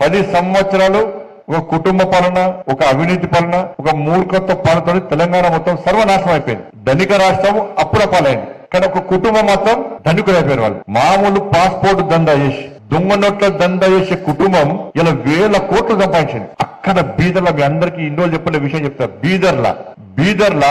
పది సంవత్సరాలు ఒక కుటుంబ పాలన ఒక అవినీతి పాలన ఒక మూర్ఖత్వ పాలనతో తెలంగాణ మొత్తం సర్వనాశనం అయిపోయింది. ధనిక రాష్ట్రం అప్పుడ పాలైంది. కానీ ఒక కుటుంబం మాత్రం ధనికులు అయిపోయిన వాళ్ళు. మామూలు పాస్పోర్ట్ దందా చేసి దొంగ నోట్ల దందా చేసే కుటుంబం ఇలా వేల కోట్లు సంపాదించింది. అక్కడ బీదర్ల మీ అందరికీ ఇన్ని రోజులు చెప్పిన విషయం చెప్తా. బీదర్ల బీదర్ల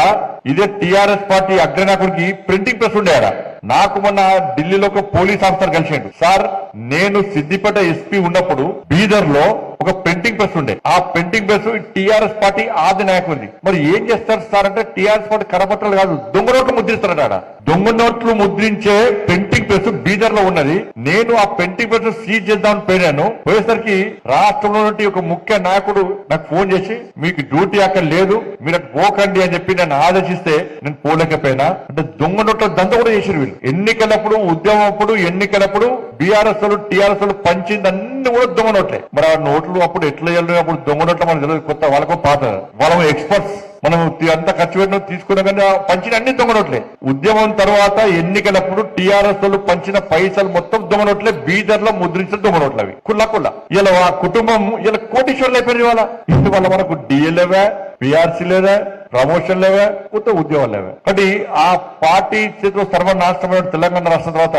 ఇదే టిఆర్ఎస్ పార్టీ అగ్రనాయకుడికి ప్రింటింగ్ ప్రెస్ ఉండేడా నాకు మొన్న ఢిల్లీలో ఒక పోలీస్ ఆఫీసర్ కలిసిండు. సార్ నేను సిద్దిపేట ఎస్పీ ఉన్నప్పుడు బీదర్లో ఒక ప్రింటింగ్ ప్రెస్ ఉండే. ఆ ప్రింటింగ్ ప్రెస్ టిఆర్ఎస్ పార్టీ ఆది ఉంది మరి ఏం చేస్తారు సార్ అంటే టిఆర్ఎస్ పార్టీ కరపత్రాలు కాదు దొంగ నోట్లు ముద్రిస్తారట ఆడ. దొంగ నోట్లు ముద్రించే ప్రింటింగ్ ప్రెస్ బీదర్లో ఉన్నది. నేను ఆ ప్రింటింగ్ ప్రెస్ సీజ్ చేద్దామని పోయినాను. పోయేసరికి రాష్ట్రంలో నుండి ఒక ముఖ్య నాయకుడు నాకు ఫోన్ చేసి మీకు డ్యూటీ అక్కడ లేదు మీరు పోకండి అని చెప్పి నన్ను ఆదేశిస్తే నేను పోలేకపోయినా. అంటే దొంగ నోట్ల దంత కూడా చేసారు వీళ్ళు. ఎన్నికలప్పుడు ఉద్యమం అప్పుడు ఎన్నికలప్పుడు బీఆర్ఎస్ వాళ్ళు టీఆర్ఎస్ పంచింది అన్ని కూడా దొంగ నోట్లే. మరి ఆ నోట్లు అప్పుడు ఎట్లా వెళ్ళి అప్పుడు దొంగ నోట్ల మనకు తెలియదు. కొత్త వాళ్ళకు పాత వాళ్ళ ఎక్స్పర్ట్స్. మనం ఎంత అంత ఖర్చు పెట్టిన తీసుకున్నా కానీ పంచిన అన్ని దొంగనోట్లే. ఉద్యమం తర్వాత ఎన్నికలప్పుడు టీఆర్ఎస్ వాళ్ళు పంచిన పైసలు మొత్తం దొంగ బీదర్లో ముద్రించిన దొంగ అవి. కుల్ల కుల్ల ఇలా ఆ కుటుంబం ఇలా కోటీశ్వర్లు అయిపోయింది వాళ్ళ ఇవాళ మనకు డిఎల్ఏవే పిఆర్సీ లేదా ప్రమోషన్ లేవే కొత్త ఉద్యోగం లేవే. కాబట్టి ఆ పార్టీ చేతిలో సర్వనాశనమైన తెలంగాణ రాష్ట్రం తర్వాత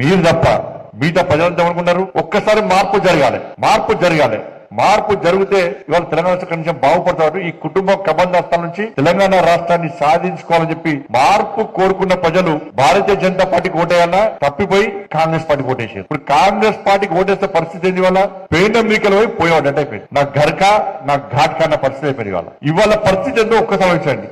మీరు తప్ప మిగతా ప్రజలంతా ఏమనుకున్నారు? ఒక్కసారి మార్పు జరగాలి. మార్పు జరగాలి. మార్పు జరిగితే ఇవాళ తెలంగాణ కనీసం కొంచెం బాగుపడతాడు ఈ కుటుంబ కబంధాస్తాల నుంచి తెలంగాణ రాష్ట్రాన్ని సాధించుకోవాలని చెప్పి మార్పు కోరుకున్న ప్రజలు భారతీయ జనతా పార్టీకి ఓటేయాలా? తప్పిపోయి కాంగ్రెస్ పార్టీకి ఓటేసారు. ఇప్పుడు కాంగ్రెస్ పార్టీకి ఓటేస్తే పరిస్థితి ఏంది వల్ల పెయిన్ మీకలు పోయి పోయేవాడు అంటే అయిపోయింది నా గర్క నా ఘాట్ కన్న పరిస్థితి అయిపోయింది ఇవాళ. ఇవాళ పరిస్థితి ఏందో ఒక్కసారి వచ్చండి